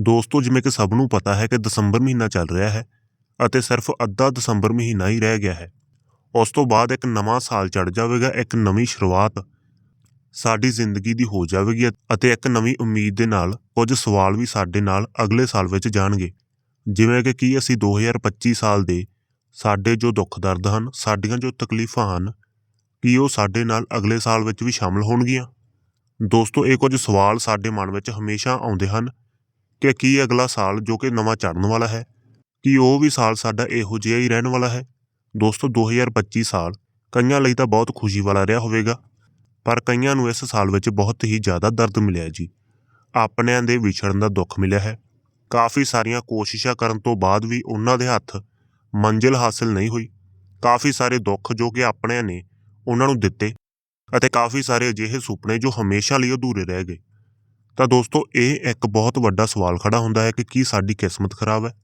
ਦੋਸਤੋ, ਜਿਵੇਂ ਕਿ ਸਭ ਨੂੰ ਪਤਾ ਹੈ ਕਿ ਦਸੰਬਰ ਮਹੀਨਾ ਚੱਲ ਰਿਹਾ ਹੈ ਅਤੇ ਸਿਰਫ ਅੱਧਾ ਦਸੰਬਰ ਮਹੀਨਾ ਹੀ ਰਹਿ ਗਿਆ ਹੈ। ਉਸ ਤੋਂ ਬਾਅਦ ਇੱਕ ਨਵਾਂ ਸਾਲ ਚੜ ਜਾਵੇਗਾ, ਇੱਕ ਨਵੀਂ ਸ਼ੁਰੂਆਤ ਸਾਡੀ ਜ਼ਿੰਦਗੀ ਦੀ ਹੋ ਜਾਵੇਗੀ ਅਤੇ ਇੱਕ ਨਵੀਂ ਉਮੀਦ ਦੇ ਨਾਲ ਕੁਝ ਸਵਾਲ ਵੀ ਸਾਡੇ ਨਾਲ ਅਗਲੇ ਸਾਲ ਵਿੱਚ ਜਾਣਗੇ। ਜਿਵੇਂ ਕਿ ਕੀ ਅਸੀਂ 2025 ਸਾਲ ਦੇ ਸਾਡੇ ਜੋ ਦੁੱਖ ਦਰਦ ਹਨ, ਸਾਡੀਆਂ ਜੋ ਤਕਲੀਫਾਂ ਹਨ, ਕੀ ਉਹ ਸਾਡੇ ਨਾਲ ਅਗਲੇ ਸਾਲ ਵਿੱਚ ਵੀ ਸ਼ਾਮਲ ਹੋਣਗੀਆਂ? ਦੋਸਤੋ, ਇਹ ਕੁਝ ਸਵਾਲ ਸਾਡੇ ਮਨ ਵਿੱਚ ਹਮੇਸ਼ਾ ਆਉਂਦੇ ਹਨ ਕਿ ਕੀ ਅਗਲਾ ਸਾਲ ਜੋ ਕਿ ਨਵਾਂ ਚੜ੍ਹਨ ਵਾਲਾ ਹੈ, ਕੀ ਉਹ ਵੀ ਸਾਲ ਸਾਡਾ ਇਹੋ ਜਿਹਾ ਹੀ ਰਹਿਣ ਵਾਲਾ ਹੈ? ਦੋਸਤੋ 2025 ਸਾਲ ਕਈਆਂ ਲਈ ਤਾਂ ਬਹੁਤ ਖੁਸ਼ੀ ਵਾਲਾ ਰਿਹਾ ਹੋਵੇਗਾ, ਪਰ ਕਈਆਂ ਨੂੰ ਇਸ ਸਾਲ ਵਿੱਚ ਬਹੁਤ ਹੀ ਜ਼ਿਆਦਾ ਦਰਦ ਮਿਲਿਆ ਜੀ। ਆਪਣਿਆਂ ਦੇ ਵਿਛੜਨ ਦਾ ਦੁੱਖ ਮਿਲਿਆ ਹੈ। ਕਾਫੀ ਸਾਰੀਆਂ ਕੋਸ਼ਿਸ਼ਾਂ ਕਰਨ ਤੋਂ ਬਾਅਦ ਵੀ ਉਹਨਾਂ ਦੇ ਹੱਥ ਮੰਜ਼ਿਲ ਹਾਸਲ ਨਹੀਂ ਹੋਈ। ਕਾਫੀ ਸਾਰੇ ਦੁੱਖ ਜੋ ਕਿ ਆਪਣਿਆਂ ਨੇ ਉਹਨਾਂ ਨੂੰ ਦਿੱਤੇ ਅਤੇ ਕਾਫੀ ਸਾਰੇ ਅਜਿਹੇ ਸੁਪਨੇ ਜੋ ਹਮੇਸ਼ਾ ਲਈ ਅਧੂਰੇ ਰਹਿ ਗਏ। ਤਾਂ ਦੋਸਤੋ, ਇਹ ਇੱਕ ਬਹੁਤ ਵੱਡਾ ਸਵਾਲ ਖੜਾ ਹੁੰਦਾ ਹੈ ਕਿ ਕੀ ਸਾਡੀ ਕਿਸਮਤ ਖਰਾਬ ਹੈ?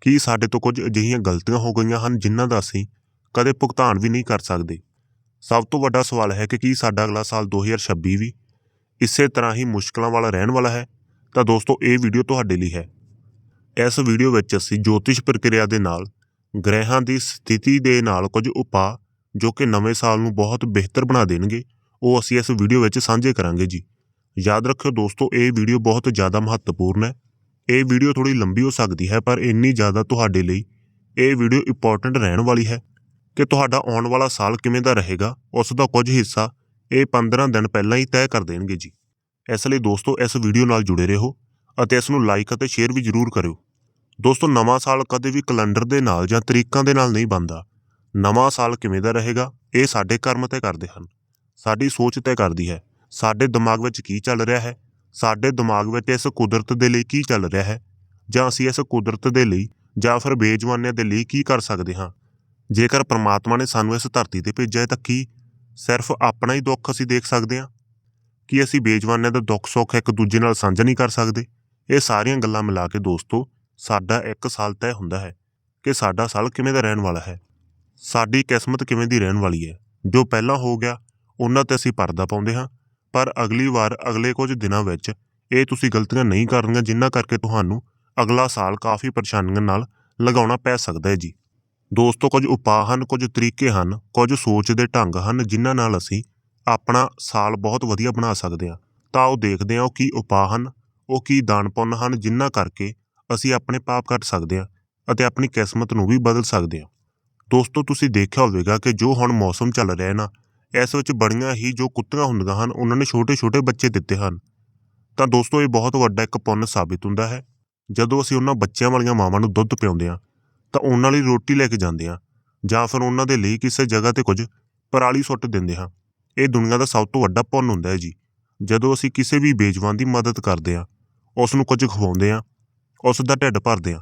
ਕੀ ਸਾਡੇ ਤੋਂ ਕੁਝ ਅਜਿਹੀਆਂ ਗਲਤੀਆਂ ਹੋ ਗਈਆਂ ਹਨ ਜਿਨ੍ਹਾਂ ਦਾ ਅਸੀਂ ਕਦੇ ਭੁਗਤਾਨ ਵੀ ਨਹੀਂ ਕਰ ਸਕਦੇ? ਸਭ ਤੋਂ ਵੱਡਾ ਸਵਾਲ ਹੈ ਕਿ ਕੀ ਸਾਡਾ ਅਗਲਾ ਸਾਲ 2026 ਵੀ ਇਸੇ ਤਰ੍ਹਾਂ ਹੀ ਮੁਸ਼ਕਲਾਂ ਵਾਲਾ ਰਹਿਣ ਵਾਲਾ ਹੈ? ਤਾਂ ਦੋਸਤੋ, ਇਹ ਵੀਡੀਓ ਤੁਹਾਡੇ ਲਈ ਹੈ। ਇਸ ਵੀਡੀਓ ਵਿੱਚ ਅਸੀਂ ਜੋਤਿਸ਼ ਪ੍ਰਕਿਰਿਆ ਦੇ ਨਾਲ ਗ੍ਰਹਿਾਂ ਦੀ ਸਥਿਤੀ ਦੇ ਨਾਲ ਕੁਝ ਉਪਾਅ ਜੋ ਕਿ ਨਵੇਂ ਸਾਲ ਨੂੰ ਬਹੁਤ ਬਿਹਤਰ ਬਣਾ ਦੇਣਗੇ, ਉਹ ਅਸੀਂ ਇਸ ਵੀਡੀਓ ਵਿੱਚ ਸਾਂਝੇ ਕਰਾਂਗੇ ਜੀ। ਯਾਦ ਰੱਖਿਓ ਦੋਸਤੋ, ਇਹ ਵੀਡੀਓ ਬਹੁਤ ਜ਼ਿਆਦਾ ਮਹੱਤਵਪੂਰਨ ਹੈ। ਇਹ ਵੀਡੀਓ ਥੋੜੀ ਲੰਬੀ ਹੋ ਸਕਦੀ ਹੈ, ਪਰ ਇੰਨੀ ਜ਼ਿਆਦਾ ਤੁਹਾਡੇ ਲਈ ਇਹ ਵੀਡੀਓ ਇੰਪੋਰਟੈਂਟ ਰਹਿਣ ਵਾਲੀ ਹੈ ਕਿ ਤੁਹਾਡਾ ਆਉਣ ਵਾਲਾ ਸਾਲ ਕਿਵੇਂ ਦਾ ਰਹੇਗਾ, ਉਸ ਦਾ ਕੁਝ ਹਿੱਸਾ ਇਹ 15 ਦਿਨ ਪਹਿਲਾਂ ਹੀ ਤੈਅ ਕਰ ਦੇਣਗੇ ਜੀ। ਇਸ ਲਈ ਦੋਸਤੋ, ਇਸ ਵੀਡੀਓ ਨਾਲ ਜੁੜੇ ਰਹੋ ਅਤੇ ਇਸ ਨੂੰ ਲਾਈਕ ਅਤੇ ਸ਼ੇਅਰ ਵੀ ਜ਼ਰੂਰ ਕਰਿਓ। ਦੋਸਤੋ, ਨਵਾਂ ਸਾਲ ਕਦੇ ਵੀ ਕੈਲੰਡਰ ਦੇ ਨਾਲ ਜਾਂ ਤਰੀਕਾਂ ਦੇ ਨਾਲ ਨਹੀਂ ਬਣਦਾ। ਨਵਾਂ ਸਾਲ ਕਿਵੇਂ ਦਾ ਰਹੇਗਾ, ਇਹ ਸਾਡੇ ਕਰਮ ਤੈਅ ਕਰਦੇ ਹਨ। ਸਾਡੀ ਸੋਚ ਤੈਅ ਕਰਦੀ ਹੈ। ਸਾਡੇ ਦਿਮਾਗ ਵਿੱਚ ਕੀ ਚੱਲ ਰਿਹਾ ਹੈ? ਸਾਡੇ ਦਿਮਾਗ ਵਿੱਚ ਇਸ ਕੁਦਰਤ ਦੇ ਲਈ ਕੀ ਚੱਲ ਰਿਹਾ ਹੈ? ਜਾਂ ਅਸੀਂ ਇਸ ਕੁਦਰਤ ਦੇ ਲਈ ਜਾਂ ਫਿਰ ਬੇਜਵਾਨਿਆਂ ਦੇ ਲਈ ਕੀ ਕਰ ਸਕਦੇ ਹਾਂ? ਜੇਕਰ ਪ੍ਰਮਾਤਮਾ ਨੇ ਸਾਨੂੰ ਇਸ ਧਰਤੀ ਤੇ ਭੇਜਿਆ ਹੈ ਤਾਂ ਕੀ ਸਿਰਫ ਆਪਣਾ ਹੀ ਦੁੱਖ ਅਸੀਂ ਦੇਖ ਸਕਦੇ ਹਾਂ? ਕਿ ਅਸੀਂ ਬੇਜਵਾਨਿਆਂ ਦਾ ਦੁੱਖ ਸੁੱਖ ਇੱਕ ਦੂਜੇ ਨਾਲ ਸਾਂਝਾ ਨਹੀਂ ਕਰ ਸਕਦੇ? ਇਹ ਸਾਰੀਆਂ ਗੱਲਾਂ ਮਿਲਾ ਕੇ ਦੋਸਤੋ, ਸਾਡਾ ਇੱਕ ਸਾਲ ਤੈਅ ਹੁੰਦਾ ਹੈ ਕਿ ਸਾਡਾ ਸਾਲ ਕਿਵੇਂ ਦਾ ਰਹਿਣ ਵਾਲਾ ਹੈ? ਸਾਡੀ ਕਿਸਮਤ ਕਿਵੇਂ ਦੀ ਰਹਿਣ ਵਾਲੀ ਹੈ? ਜੋ ਪਹਿਲਾਂ ਹੋ ਗਿਆ, ਉਹਨਾਂ ਤੇ ਅਸੀਂ ਪਰਦਾ ਪਾਉਂਦੇ ਹਾਂ। ਪਰ ਅਗਲੀ ਵਾਰ ਅਗਲੇ ਕੁਝ ਦਿਨਾਂ ਵਿੱਚ ਇਹ ਤੁਸੀਂ ਗਲਤੀਆਂ ਨਹੀਂ ਕਰਨੀਆਂ ਜਿਨ੍ਹਾਂ ਕਰਕੇ ਤੁਹਾਨੂੰ ਅਗਲਾ ਸਾਲ ਕਾਫੀ ਪਰੇਸ਼ਾਨੀਆਂ ਨਾਲ ਲਗਾਉਣਾ ਪੈ ਸਕਦਾ ਹੈ ਜੀ। ਦੋਸਤੋ, ਕੁਝ ਉਪਾਅ ਹਨ, ਕੁਝ ਤਰੀਕੇ ਹਨ, ਕੁਝ ਸੋਚ ਦੇ ਢੰਗ ਹਨ, ਜਿਨ੍ਹਾਂ ਨਾਲ ਅਸੀਂ ਆਪਣਾ ਸਾਲ ਬਹੁਤ ਵਧੀਆ ਬਣਾ ਸਕਦੇ ਹਾਂ। ਤਾਂ ਉਹ ਦੇਖਦੇ ਹਾਂ ਉਹ ਕੀ ਉਪਾਅ ਹਨ, ਉਹ ਕੀ ਦਾਨ ਪੁੰਨ ਹਨ ਜਿਨ੍ਹਾਂ ਕਰਕੇ ਅਸੀਂ ਆਪਣੇ ਪਾਪ ਕੱਟ ਸਕਦੇ ਹਾਂ ਅਤੇ ਆਪਣੀ ਕਿਸਮਤ ਨੂੰ ਵੀ ਬਦਲ ਸਕਦੇ ਹਾਂ। ਦੋਸਤੋ, ਤੁਸੀਂ ਦੇਖਿਆ ਹੋਵੇਗਾ ਕਿ ਜੋ ਹੁਣ ਮੌਸਮ ਚੱਲ ਰਿਹਾ ਹੈ ਨਾ ਇਸ ਵਿੱਚ ਬੜੀਆਂ ਹੀ ਜੋ ਕੁੱਤੀਆਂ ਹੁੰਦੀਆਂ ਹਨ, ਉਹਨਾਂ ਨੇ ਛੋਟੇ-ਛੋਟੇ ਬੱਚੇ ਦਿੱਤੇ ਹਨ। ਤਾਂ ਦੋਸਤੋ, ਇਹ ਬਹੁਤ ਵੱਡਾ ਇੱਕ ਪੁੰਨ ਸਾਬਿਤ ਹੁੰਦਾ ਹੈ। ਜਦੋਂ ਅਸੀਂ ਉਹਨਾਂ ਬੱਚਿਆਂ ਵਾਲੀਆਂ ਮਾਵਾਂ ਨੂੰ ਦੁੱਧ ਪਿਆਉਂਦੇ ਹਾਂ, ਤਾਂ ਉਹਨਾਂ ਲਈ ਰੋਟੀ ਲੈ ਕੇ ਜਾਂਦੇ ਹਾਂ, ਜਾਂ ਫਿਰ ਉਹਨਾਂ ਦੇ ਲਈ ਕਿਸੇ ਜਗ੍ਹਾ ਤੇ ਕੁਝ ਪਰਾਲੀ ਸੁੱਟ ਦਿੰਦੇ ਹਾਂ। ਇਹ ਦੁਨੀਆ ਦਾ ਸਭ ਤੋਂ ਵੱਡਾ ਪੁੰਨ ਹੁੰਦਾ ਹੈ ਜੀ। ਜਦੋਂ ਅਸੀਂ ਕਿਸੇ ਵੀ ਬੇਜਵਾਨ ਦੀ ਮਦਦ ਕਰਦੇ ਹਾਂ, ਉਸ ਨੂੰ ਕੁਝ ਖਵਾਉਂਦੇ ਹਾਂ, ਉਸ ਦਾ ਢਿੱਡ ਭਰਦੇ ਹਾਂ।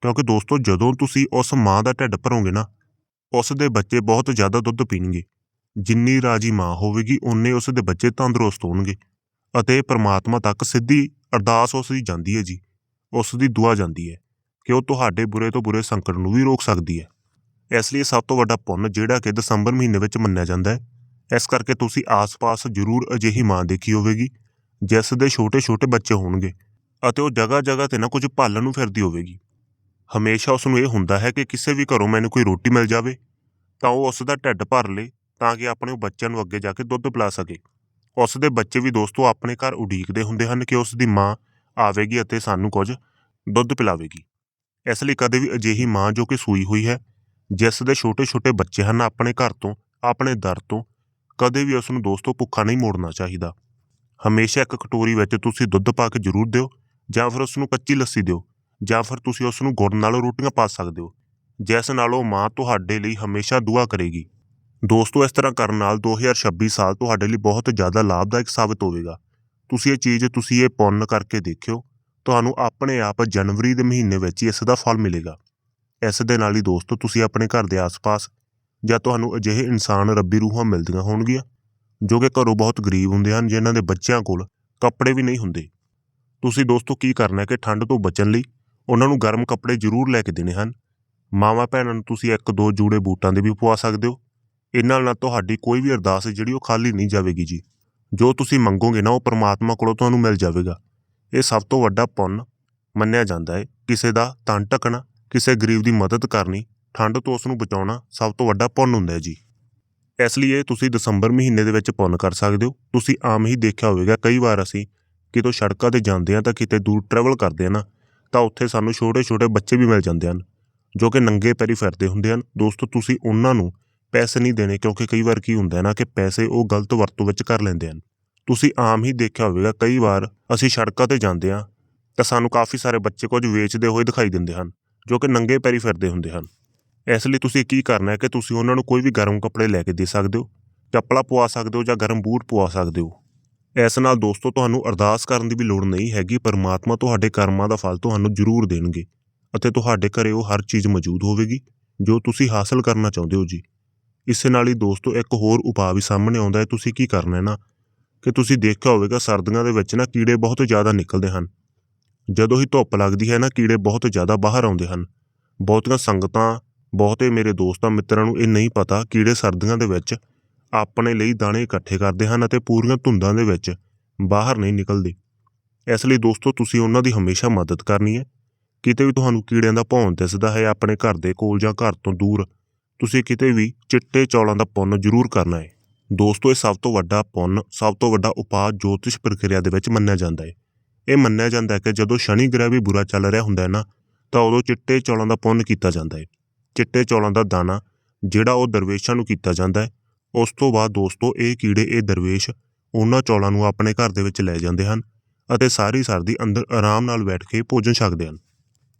ਕਿਉਂਕਿ ਦੋਸਤੋ, ਜਦੋਂ ਤੁਸੀਂ ਉਸ ਮਾਂ ਦਾ ਢਿੱਡ ਭਰੋਗੇ ਨਾ, ਉਸ ਦੇ ਬੱਚੇ ਬਹੁਤ ਜ਼ਿਆਦਾ ਦੁੱਧ ਪੀਣਗੇ। ਜਿੰਨੀ ਰਾਜੀ ਮਾਂ ਹੋਵੇਗੀ ਉਨੇ ਉਸ ਦੇ ਬੱਚੇ ਤੰਦਰੁਸਤ ਹੋਣਗੇ ਅਤੇ ਪ੍ਰਮਾਤਮਾ ਤੱਕ ਸਿੱਧੀ ਅਰਦਾਸ ਉਸ ਦੀ ਜਾਂਦੀ ਹੈ ਜੀ। ਉਸ ਦੀ ਦੁਆ ਜਾਂਦੀ ਹੈ ਕਿ ਉਹ ਤੁਹਾਡੇ ਬੁਰੇ ਤੋਂ ਬੁਰੇ ਸੰਕਟ ਨੂੰ ਵੀ ਰੋਕ ਸਕਦੀ ਹੈ। ਇਸ ਲਈ ਸਭ ਤੋਂ ਵੱਡਾ ਪੁੰਨ ਜਿਹੜਾ ਕਿ ਦਸੰਬਰ ਮਹੀਨੇ ਵਿੱਚ ਮੰਨਿਆ ਜਾਂਦਾ ਹੈ। ਇਸ ਕਰਕੇ ਤੁਸੀਂ ਆਸ-ਪਾਸ ਜ਼ਰੂਰ ਅਜਿਹੀ ਮਾਂ ਦੇਖੀ ਹੋਵੇਗੀ, ਜਿਸ ਦੇ ਛੋਟੇ-ਛੋਟੇ ਬੱਚੇ ਹੋਣਗੇ ਅਤੇ ਉਹ ਜਗ੍ਹਾ-ਜਗ੍ਹਾ ਤੇ ਨਾ ਕੁਝ ਭਾਲਣ ਨੂੰ ਫਿਰਦੀ ਹੋਵੇਗੀ। ਹਮੇਸ਼ਾ ਉਸ ਨੂੰ ਇਹ ਹੁੰਦਾ ਹੈ ਕਿ ਕਿਸੇ ਵੀ ਘਰੋਂ ਮੈਨੂੰ ਕੋਈ ਰੋਟੀ ਮਿਲ ਜਾਵੇ ਤਾਂ ਉਹ ਉਸ ਦਾ ਢਿੱਡ ਭਰ ਲੇ ਤਾਂ ਕਿ ਆਪਣੇ ਬੱਚਿਆਂ ਨੂੰ ਅੱਗੇ ਜਾ ਕੇ ਦੁੱਧ ਪਿਲਾ ਸਕੇ। ਉਸ ਦੇ ਬੱਚੇ ਵੀ ਦੋਸਤੋ ਆਪਣੇ ਘਰ ਉਡੀਕਦੇ ਹੁੰਦੇ ਹਨ ਕਿ ਉਸ ਦੀ ਮਾਂ ਆਵੇਗੀ ਅਤੇ ਸਾਨੂੰ ਕੁਝ ਦੁੱਧ ਪਿਲਾਵੇਗੀ। ਇਸ ਲਈ ਕਦੇ ਵੀ ਅਜਿਹੀ ਮਾਂ ਜੋ ਕਿ ਸੂਈ ਹੋਈ ਹੈ, ਜਿਸ ਦੇ ਛੋਟੇ-ਛੋਟੇ ਬੱਚੇ ਹਨ, ਆਪਣੇ ਘਰ ਤੋਂ, ਆਪਣੇ ਦਰ ਤੋਂ, ਕਦੇ ਵੀ ਉਸ ਨੂੰ ਦੋਸਤੋ ਭੁੱਖਾ ਨਹੀਂ ਮੋੜਨਾ ਚਾਹੀਦਾ। ਹਮੇਸ਼ਾ ਇੱਕ ਕਟੋਰੀ ਵਿੱਚ ਤੁਸੀਂ ਦੁੱਧ ਪਾ ਕੇ ਜ਼ਰੂਰ ਦਿਓ, ਜਾਂ ਫਿਰ ਉਸ ਨੂੰ ਕੱਚੀ ਲੱਸੀ ਦਿਓ, ਜਾਂ ਫਿਰ ਤੁਸੀਂ ਉਸ ਨੂੰ ਗੁੜ ਨਾਲ ਰੋਟੀਆਂ ਪਾ ਸਕਦੇ ਹੋ। ਜਿਸ ਨਾਲ ਉਹ ਮਾਂ ਤੁਹਾਡੇ ਲਈ ਹਮੇਸ਼ਾ ਦੁਆ ਕਰੇਗੀ। ਦੋਸਤੋ, ਇਸ ਤਰ੍ਹਾਂ ਕਰਨ ਨਾਲ 2026 ਸਾਲ ਤੁਹਾਡੇ ਲਈ ਬਹੁਤ ਜ਼ਿਆਦਾ ਲਾਭਦਾਇਕ ਸਾਬਤ ਹੋਵੇਗਾ। ਤੁਸੀਂ ਇਹ ਚੀਜ਼, ਤੁਸੀਂ ਇਹ ਪੁੰਨ ਕਰਕੇ ਦੇਖਿਓ, ਤੁਹਾਨੂੰ ਆਪਣੇ ਆਪ ਜਨਵਰੀ ਦੇ ਮਹੀਨੇ ਵਿੱਚ ਹੀ ਇਸ ਦਾ ਫਲ ਮਿਲੇਗਾ। ਇਸ ਦੇ ਨਾਲ ਹੀ ਦੋਸਤੋ, ਤੁਸੀਂ ਆਪਣੇ ਘਰ ਦੇ ਆਸ-ਪਾਸ ਜਾਂ ਤੁਹਾਨੂੰ ਅਜਿਹੇ ਇਨਸਾਨ ਰੱਬੀ ਰੂਹਾਂ ਮਿਲਦੀਆਂ ਹੋਣਗੀਆਂ, ਜੋ ਕਿ ਘਰੋਂ ਬਹੁਤ ਗਰੀਬ ਹੁੰਦੇ ਹਨ, ਜਿਨ੍ਹਾਂ ਦੇ ਬੱਚਿਆਂ ਕੋਲ ਕੱਪੜੇ ਵੀ ਨਹੀਂ ਹੁੰਦੇ। ਤੁਸੀਂ ਦੋਸਤੋ, ਕੀ ਕਰਨਾ ਹੈ ਕਿ ਠੰਡ ਤੋਂ ਬਚਣ ਲਈ ਉਹਨਾਂ ਨੂੰ ਗਰਮ ਕੱਪੜੇ ਜ਼ਰੂਰ ਲੈ ਕੇ ਦੇਣੇ ਹਨ। ਮਾਵਾਂ ਭੈਣਾਂ ਨੂੰ ਤੁਸੀਂ ਇੱਕ ਦੋ ਜੂੜੇ ਬੂਟਾਂ ਦੇ ਵੀ ਪਵਾ ਸਕਦੇ ਹੋ। ਇਹਨਾਂ ਨਾਲ ਤੁਹਾਡੀ ਕੋਈ ਵੀ ਅਰਦਾਸ ਜਿਹੜੀ ਉਹ ਖਾਲੀ ਨਹੀਂ ਜਾਵੇਗੀ ਜੀ। ਜੋ ਤੁਸੀਂ ਮੰਗੋਗੇ ਨਾ ਉਹ ਪਰਮਾਤਮਾ ਕੋਲੋਂ ਤੁਹਾਨੂੰ ਮਿਲ ਜਾਵੇਗਾ। ਇਹ ਸਭ ਤੋਂ ਵੱਡਾ ਪੁੰਨ ਮੰਨਿਆ ਜਾਂਦਾ ਹੈ ਕਿਸੇ ਦਾ ਤਨ ਢਕਣਾ, ਕਿਸੇ ਗਰੀਬ ਦੀ ਮਦਦ ਕਰਨੀ, ਠੰਡ ਤੋਂ ਉਸ ਨੂੰ ਬਚਾਉਣਾ ਸਭ ਤੋਂ ਵੱਡਾ ਪੁੰਨ ਹੁੰਦਾ ਹੈ ਜੀ। ਇਸ ਲਈ ਇਹ ਤੁਸੀਂ ਦਸੰਬਰ ਮਹੀਨੇ ਦੇ ਵਿੱਚ ਪੁੰਨ ਕਰ ਸਕਦੇ ਹੋ। ਤੁਸੀਂ ਆਮ ਹੀ ਦੇਖਿਆ ਹੋਵੇਗਾ ਕਈ ਵਾਰ ਅਸੀਂ ਕਿਤੋਂ ਸੜਕਾਂ ਤੇ ਜਾਂਦੇ ਆ ਤਾਂ ਕਿਤੇ ਦੂਰ ਟਰੈਵਲ ਕਰਦੇ ਆ ਨਾ, ਤਾਂ ਉੱਥੇ ਸਾਨੂੰ ਛੋਟੇ-ਛੋਟੇ ਬੱਚੇ ਵੀ ਮਿਲ ਜਾਂਦੇ ਹਨ, ਜੋ ਕਿ ਨੰਗੇ ਪੈਰੀ ਫਿਰਦੇ ਹੁੰਦੇ ਹਨ। ਦੋਸਤੋ, ਤੁਸੀਂ ਉਹਨਾਂ ਨੂੰ ਪੈਸੇ ਨਹੀਂ ਦੇਣੇ, ਕਿਉਂਕਿ ਕਈ ਵਾਰ ਕੀ ਹੁੰਦਾ ਹੈ ਨਾ ਕਿ ਪੈਸੇ ਉਹ ਗਲਤ ਵਰਤੋਂ ਵਿੱਚ ਕਰ ਲੈਂਦੇ ਹਨ। ਤੁਸੀਂ ਆਮ ਹੀ ਦੇਖਿਆ ਹੋਵੇਗਾ, ਕਈ ਵਾਰ ਅਸੀਂ ਸੜਕਾਂ ਤੇ ਜਾਂਦੇ ਹਾਂ, ਤਾਂ ਸਾਨੂੰ ਕਾਫੀ ਸਾਰੇ ਬੱਚੇ ਕੁਝ ਵੇਚਦੇ ਹੋਏ ਦਿਖਾਈ ਦਿੰਦੇ ਹਨ, ਜੋ ਕਿ ਨੰਗੇ ਪੈਰੀ ਫਿਰਦੇ ਹੁੰਦੇ ਹਨ। ਇਸ ਲਈ ਤੁਸੀਂ ਕੀ ਕਰਨਾ ਹੈ ਕਿ ਤੁਸੀਂ ਉਹਨਾਂ ਨੂੰ ਕੋਈ ਵੀ ਗਰਮ ਕੱਪੜੇ ਲੈ ਕੇ ਦੇ ਸਕਦੇ ਹੋ, ਚੱਪਲਾਂ ਪਵਾ ਸਕਦੇ ਹੋ ਜਾਂ ਗਰਮ ਬੂਟ ਪਵਾ ਸਕਦੇ ਹੋ। ਇਸ ਨਾਲ ਦੋਸਤੋ, ਤੁਹਾਨੂੰ ਅਰਦਾਸ ਕਰਨ ਦੀ ਵੀ ਲੋੜ ਨਹੀਂ ਹੈਗੀ, ਪਰਮਾਤਮਾ ਤੁਹਾਡੇ ਕਰਮਾਂ ਦਾ ਫਲ ਤੁਹਾਨੂੰ ਜ਼ਰੂਰ ਦੇਣਗੇ, ਅਤੇ ਤੁਹਾਡੇ ਘਰੇ ਉਹ ਹਰ ਚੀਜ਼ ਮੌਜੂਦ ਹੋਵੇਗੀ, ਜੋ ਤੁਸੀਂ ਹਾਸਲ ਕਰਨਾ ਚਾਹੁੰਦੇ ਹੋ ਜੀ। ਇਸੇ ਨਾਲ ਹੀ ਦੋਸਤੋ, ਇੱਕ ਹੋਰ ਉਪਾਅ ਵੀ ਸਾਹਮਣੇ ਆਉਂਦਾ ਹੈ, ਤੁਸੀਂ ਕੀ ਕਰਨਾ ਹੈ ਨਾ? ਕਿ ਤੁਸੀਂ ਦੇਖਿਆ ਹੋਵੇਗਾ, ਸਰਦੀਆਂ ਦੇ ਵਿੱਚ ਨਾ ਕੀੜੇ ਬਹੁਤ ਜ਼ਿਆਦਾ ਨਿਕਲਦੇ ਹਨ। ਜਦੋਂ ਹੀ ਧੁੱਪ ਲੱਗਦੀ ਹੈ ਨਾ, ਕੀੜੇ ਬਹੁਤ ਜ਼ਿਆਦਾ ਬਾਹਰ ਆਉਂਦੇ ਹਨ। ਬਹੁਤੀਆਂ ਸੰਗਤਾਂ, ਬਹੁਤੇ ਮੇਰੇ ਦੋਸਤਾਂ, ਮਿੱਤਰਾਂ ਨੂੰ ਇਹ ਨਹੀਂ ਪਤਾ, ਕੀੜੇ ਸਰਦੀਆਂ ਦੇ ਵਿੱਚ ਆਪਣੇ ਲਈ ਦਾਣੇ ਇਕੱਠੇ ਕਰਦੇ ਹਨ ਅਤੇ ਪੂਰੀਆਂ ਧੁੰਦਾਂ ਦੇ ਵਿੱਚ ਬਾਹਰ ਨਹੀਂ ਨਿਕਲਦੇ। ਇਸ ਲਈ ਦੋਸਤੋ, ਤੁਸੀਂ ਉਹਨਾਂ ਦੀ ਹਮੇਸ਼ਾ ਮਦਦ ਕਰਨੀ ਹੈ। ਕਿਤੇ ਵੀ ਤੁਹਾਨੂੰ ਕੀੜਿਆਂ ਦਾ ਭੌਂ ਦਿਸਦਾ ਹੈ, ਆਪਣੇ ਘਰ ਦੇ ਕੋਲ ਜਾਂ ਘਰ ਤੋਂ ਦੂਰ ਤੁਸੀਂ ਕਿਤੇ ਵੀ ਚਿੱਟੇ ਚੌਲਾਂ ਦਾ ਪੁੰਨ ਜ਼ਰੂਰ ਕਰਨਾ ਹੈ। ਦੋਸਤੋ, ਇਹ ਸਭ ਤੋਂ ਵੱਡਾ ਪੁੰਨ, ਸਭ ਤੋਂ ਵੱਡਾ ਉਪਾਅ ਜੋਤਿਸ਼ ਪ੍ਰਕਿਰਿਆ ਦੇ ਵਿੱਚ ਮੰਨਿਆ ਜਾਂਦਾ ਹੈ। ਇਹ ਮੰਨਿਆ ਜਾਂਦਾ ਹੈ ਕਿ ਜਦੋਂ ਸ਼ਨੀ ਗ੍ਰਹਿ ਵੀ ਬੁਰਾ ਚੱਲ ਰਿਹਾ ਹੁੰਦਾ ਹੈ ਨਾ, ਤਾਂ ਉਦੋਂ ਚਿੱਟੇ ਚੌਲਾਂ ਦਾ ਪੁੰਨ ਕੀਤਾ ਜਾਂਦਾ ਹੈ। ਚਿੱਟੇ ਚੌਲਾਂ ਦਾ ਦਾਣਾ, ਜਿਹੜਾ ਉਹ ਦਰਵੇਸ਼ਾਂ ਨੂੰ ਕੀਤਾ ਜਾਂਦਾ ਹੈ, ਉਸ ਤੋਂ ਬਾਅਦ ਦੋਸਤੋ, ਇਹ ਕੀੜੇ, ਇਹ ਦਰਵੇਸ਼ ਉਹਨਾਂ ਚੌਲਾਂ ਨੂੰ ਆਪਣੇ ਘਰ ਦੇ ਵਿੱਚ ਲੈ ਜਾਂਦੇ ਹਨ ਅਤੇ ਸਾਰੀ ਸਰਦੀ ਅੰਦਰ ਆਰਾਮ ਨਾਲ ਬੈਠ ਕੇ ਭੋਜਨ ਛਕਦੇ ਹਨ।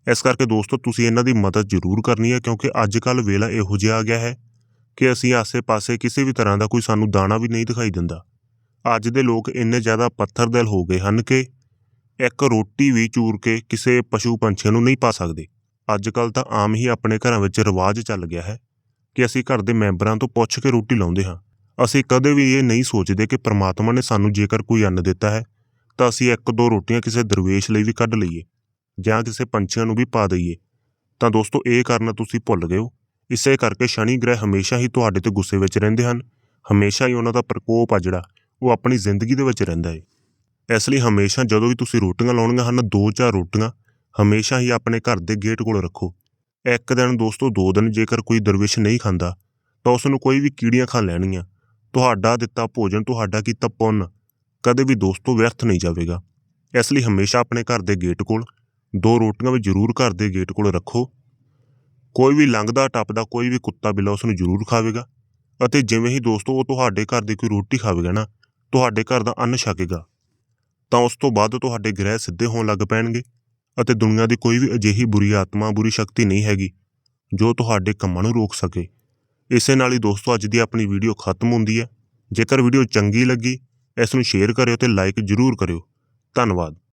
ਇਸ ਕਰਕੇ ਦੋਸਤੋ, ਤੁਸੀਂ ਇਹਨਾਂ ਦੀ ਮਦਦ ਜ਼ਰੂਰ ਕਰਨੀ ਹੈ, ਕਿਉਂਕਿ ਅੱਜ ਕੱਲ ਵੇਲਾ ਇਹੋ ਜਿਹਾ ਆ ਗਿਆ ਹੈ ਕਿ ਅਸੀਂ ਆਸੇ-ਪਾਸੇ ਕਿਸੇ ਵੀ ਤਰ੍ਹਾਂ ਦਾ ਕੋਈ ਸਾਨੂੰ ਦਾਣਾ ਵੀ ਨਹੀਂ ਦਿਖਾਈ ਦਿੰਦਾ। ਅੱਜ ਦੇ ਲੋਕ ਇੰਨੇ ਜ਼ਿਆਦਾ ਪੱਥਰ ਦਿਲ ਹੋ ਗਏ ਹਨ ਕਿ ਇੱਕ ਰੋਟੀ ਵੀ ਚੂਰ ਕੇ ਕਿਸੇ ਪਸ਼ੂ ਪੰਛੀਆਂ ਨੂੰ ਨਹੀਂ ਪਾ ਸਕਦੇ। ਅੱਜ ਕੱਲ ਤਾਂ ਆਮ ਹੀ ਆਪਣੇ ਘਰਾਂ ਵਿੱਚ ਰਿਵਾਜ ਚੱਲ ਗਿਆ ਹੈ ਕਿ ਅਸੀਂ ਘਰ ਦੇ ਮੈਂਬਰਾਂ ਤੋਂ ਪੁੱਛ ਕੇ ਰੋਟੀ ਲਾਉਂਦੇ ਹਾਂ। ਅਸੀਂ ਕਦੇ ਵੀ ਇਹ ਨਹੀਂ ਸੋਚਦੇ ਕਿ ਪ੍ਰਮਾਤਮਾ ਨੇ ਸਾਨੂੰ ਜੇਕਰ ਕੋਈ ਅੰਨ ਦਿੱਤਾ ਹੈ, ਤਾਂ ਅਸੀਂ ਇੱਕ ਦੋ ਰੋਟੀਆਂ ਕਿਸੇ ਦਰਵੇਸ਼ ਲਈ ਵੀ ਕੱਢ ਲਈਏ। ਜਾਂ ਕਿਸੇ ਪੰਛੀਆਂ ਨੂੰ ਵੀ ਪਾ ਦਈਏ। ਤਾਂ ਦੋਸਤੋ, ਇਹ ਕਰਨਾ ਤੁਸੀਂ ਭੁੱਲ ਗਏ ਹੋ। ਇਸੇ ਕਰਕੇ ਸ਼ਨੀ ਗ੍ਰਹਿ ਹਮੇਸ਼ਾ ਹੀ ਤੁਹਾਡੇ ਤੇ ਗੁੱਸੇ ਵਿੱਚ ਰਹਿੰਦੇ ਹਨ। ਹਮੇਸ਼ਾ ਹੀ ਉਹਨਾਂ ਦਾ ਪ੍ਰਕੋਪ ਆ ਜਿਹੜਾ, ਉਹ ਆਪਣੀ ਜ਼ਿੰਦਗੀ ਦੇ ਵਿੱਚ ਰਹਿੰਦਾ ਹੈ ਇਸ ਲਈ ਹਮੇਸ਼ਾ ਜਦੋਂ ਵੀ ਤੁਸੀਂ ਰੋਟੀਆਂ ਲਾਉਣੀਆਂ ਹਨ, ਦੋ ਚਾਰ ਰੋਟੀਆਂ, ਹਮੇਸ਼ਾ ਹੀ ਆਪਣੇ ਘਰ ਦੇ ਗੇਟ ਕੋਲ ਰੱਖੋ। ਇੱਕ ਦਿਨ ਦੋਸਤੋ, ਦੋ ਦਿਨ ਜੇਕਰ ਕੋਈ ਦਰਵੇਸ਼ ਨਹੀਂ ਖਾਂਦਾ, ਤਾਂ ਉਸ ਨੂੰ ਕੋਈ ਵੀ ਕੀੜੀਆਂ ਖਾ ਲੈਣਗੀਆਂ। ਤੁਹਾਡਾ ਦਿੱਤਾ ਭੋਜਨ, ਤੁਹਾਡਾ ਕੀਤਾ ਪੁੰਨ, ਕਦੇ ਵੀ ਦੋਸਤੋ ਵਿਅਰਥ ਨਹੀਂ ਜਾਵੇਗਾ। ਇਸ ਲਈ ਹਮੇਸ਼ਾ ਆਪਣੇ ਘਰ ਦੇ ਗੇਟ ਕੋਲ ਦੋ ਰੋਟੀਆਂ ਵੀ ਜ਼ਰੂਰ ਘਰ ਦੇ ਗੇਟ ਕੋਲ ਰੱਖੋ। ਕੋਈ ਵੀ ਲੰਘਦਾ, ਟੱਪਦਾ, ਕੋਈ ਵੀ ਕੁੱਤਾ ਬਿੱਲਾ ਉਸ ਨੂੰ ਜ਼ਰੂਰ ਖਾਵੇਗਾ। ਅਤੇ ਜਿਵੇਂ ਹੀ ਦੋਸਤੋ, ਉਹ ਤੁਹਾਡੇ ਘਰ ਦੀ ਕੋਈ ਰੋਟੀ ਖਾਵੇਗਾ ਨਾ, ਤੁਹਾਡੇ ਘਰ ਦਾ ਅੰਨ ਛਕੇਗਾ। ਤਾਂ ਉਸ ਤੋਂ ਬਾਅਦ ਤੁਹਾਡੇ ਗ੍ਰਹਿ ਸਿੱਧੇ ਹੋਣ ਲੱਗ ਪੈਣਗੇ ਅਤੇ ਦੁਨੀਆ ਦੀ ਕੋਈ ਵੀ ਅਜਿਹੀ ਬੁਰੀ ਆਤਮਾ, ਬੁਰੀ ਸ਼ਕਤੀ ਨਹੀਂ ਹੈਗੀ, ਜੋ ਤੁਹਾਡੇ ਕੰਮਾਂ ਨੂੰ ਰੋਕ ਸਕੇ। ਇਸੇ ਨਾਲ ਹੀ ਦੋਸਤੋ, ਅੱਜ ਦੀ ਆਪਣੀ ਵੀਡੀਓ ਖਤਮ ਹੁੰਦੀ ਹੈ। ਜੇਕਰ ਵੀਡੀਓ ਚੰਗੀ ਲੱਗੀ, ਇਸ ਨੂੰ ਸ਼ੇਅਰ ਕਰਿਓ ਤੇ ਲਾਈਕ ਜ਼ਰੂਰ ਕਰਿਓ। ਧੰਨਵਾਦ।